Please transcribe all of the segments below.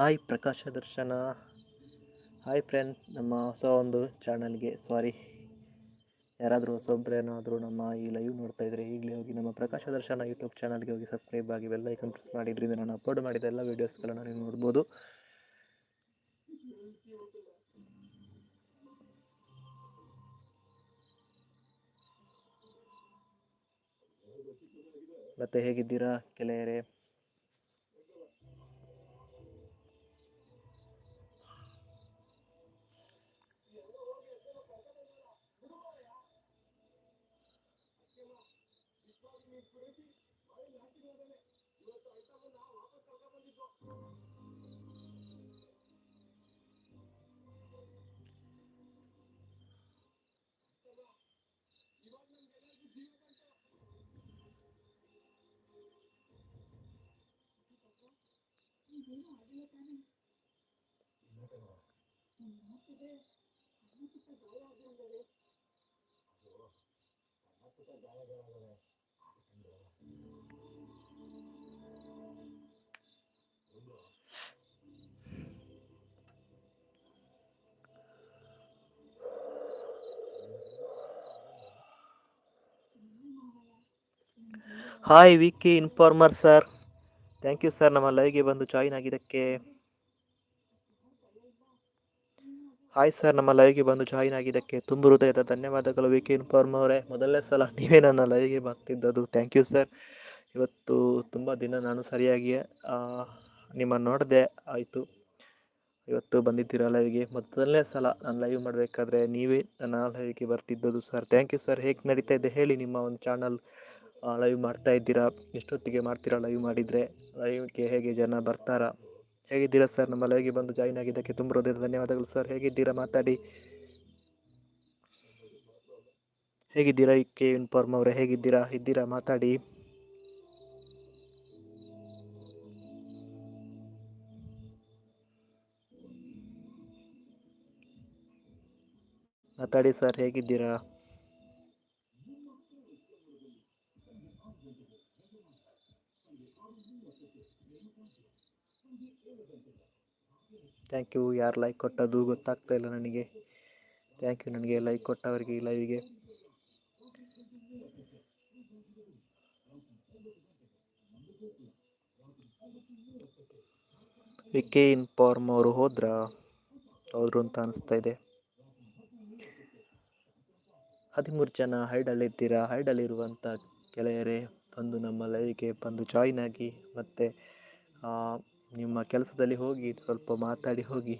Hi ಪ್ರಕಾಶ ದರ್ಶನ. Hi friend ನಮ್ಮ ಹೊಸ ಒಂದು ಚಾನಲ್ಗೆ ಸಾರಿ ಯಾರಾದರೂ ಹೊಸೊಬ್ಬರೇನಾದರೂ ನಮ್ಮ ಈ ಲೈವ್ ನೋಡ್ತಾ ಇದ್ದರೆ ಈಗಲೇ ಹೋಗಿ ನಮ್ಮ ಪ್ರಕಾಶ ದರ್ಶನ ಯೂಟ್ಯೂಬ್ ಚಾನಲ್ಗೆ ಹೋಗಿ ಸಬ್ಸ್ಕ್ರೈಬ್ ಆಗಿ ಬೆಲ್ಲ ಐಕನ್ ಪ್ರೆಸ್ ಮಾಡಿದ್ರಿಂದ ನಾನು ಅಪ್ಲೋಡ್ ಮಾಡಿದ ಎಲ್ಲ ವೀಡಿಯೋಸ್ಗಳನ್ನು ನೀವು ನೋಡ್ಬೋದು. ಮತ್ತು ಹೇಗಿದ್ದೀರಾ ಗೆಳೆಯರೇ? Hi Vicky informer sir thank you sir ನಮ್ಮ ಲೈವ್ಗೆ ಬಂದು ಜಾಯಿನ್ ಆಗಿದ್ದಕ್ಕೆ. ಹಾಯ್ ಸರ್ ನಮ್ಮ ಲೈವ್ಗೆ ಬಂದು ಜಾಯಿನ್ ಆಗಿದ್ದಕ್ಕೆ ತುಂಬ ಹೃದಯದ ಧನ್ಯವಾದಗಳು. ವಿ. ಕೆ. ಇನ್ಫಾರ್ಮ್ ಅವರೇ, ಮೊದಲನೇ ಸಲ ನೀವೇ ನನ್ನ ಲೈವ್ಗೆ ಬರ್ತಿದ್ದದು ಥ್ಯಾಂಕ್ ಯು ಸರ್ ಇವತ್ತು ತುಂಬ ದಿನ ನಾನು ಸರಿಯಾಗಿ ನಿಮ್ಮನ್ನು ನೋಡಿದೆ ಆಯಿತು. ಇವತ್ತು ಬಂದಿದ್ದೀರಾ ಲೈವ್ಗೆ ಮೊದಲನೇ ಸಲ ನಾನು ಲೈವ್ ಮಾಡಬೇಕಾದ್ರೆ ನೀವೇ ನನ್ನ ಲೈವ್ಗೆ ಬರ್ತಿದ್ದದು ಸರ್ ಥ್ಯಾಂಕ್ ಯು ಸರ್ ಹೇಗೆ ನಡೀತಾ ಇದೆ ಹೇಳಿ ನಿಮ್ಮ ಒಂದು ಚಾನಲ್ ಲೈವ್ ಮಾಡ್ತಾ ಇದ್ದೀರಾ? ಎಷ್ಟೊತ್ತಿಗೆ ಮಾಡ್ತೀರಾ ಲೈವ್ ಮಾಡಿದರೆ? ಲೈವ್ಗೆ ಹೇಗೆ ಜನ ಬರ್ತಾರಾ? ಹೇಗಿದ್ದೀರಾ ಸರ್ ನಮ್ಮ ಲೈವ್ಗೆ ಬಂದು ಜಾಯಿನ್ ಆಗಿದ್ದಕ್ಕೆ ತುಂಬ ಹೃದಯದ ಧನ್ಯವಾದಗಳು ಸರ್ ಹೇಗಿದ್ದೀರಾ? ಮಾತಾಡಿ. ಹೇಗಿದ್ದೀರಾ? ಕೆ ಇನ್ಫಾರ್ಮ್ ಅವರೇ, ಹೇಗಿದ್ದೀರಾ? ಇದ್ದೀರಾ? ಮಾತಾಡಿ. ಮಾತಾಡಿ ಸರ್ ಹೇಗಿದ್ದೀರಾ? Thank you. ಯಾರು ಲೈಕ್ ಕೊಟ್ಟದ್ದು ಗೊತ್ತಾಗ್ತಾ ಇಲ್ಲ ನನಗೆ. ಥ್ಯಾಂಕ್ ಯು ನನಗೆ ಲೈಕ್ ಕೊಟ್ಟವರಿಗೆ ಈ ಲೈವಿಗೆ ವಿಕೆ ಇನ್ಫಾರ್ಮ್ ಅವರು ಹೋದ್ರಾ? ಹೋದ್ರು ಅಂತ ಅನಿಸ್ತಾ ಇದೆ. ಹದಿಮೂರು ಜನ ಹೈಡಲ್ಲಿದ್ದೀರಾ ಹೈಡಲ್ಲಿರುವಂಥ ಗೆಳೆಯರೇ, ಬಂದು ನಮ್ಮ ಲೈವಿಗೆ ಬಂದು ಜಾಯ್ನ್ ಆಗಿ ಮತ್ತು ನಿಮ್ಮ ಕೆಲಸದಲ್ಲಿ ಹೋಗಿ, ಸ್ವಲ್ಪ ಮಾತಾಡಿ ಹೋಗಿ.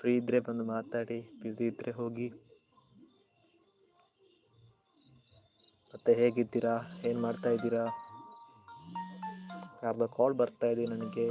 ಫ್ರೀ ಇದ್ದರೆ ಬಂದು ಮಾತಾಡಿ ಬ್ಯುಸಿ ಇದ್ದರೆ ಹೋಗಿ. ಮತ್ತೆ ಹೇಗಿದ್ದೀರಾ? ಏನು ಮಾಡ್ತಾ ಇದ್ದೀರಾ? ಯಾರ್ದೋ ಕಾಲ್ ಬರ್ತಾ ಇದೆ ನನಗೆ.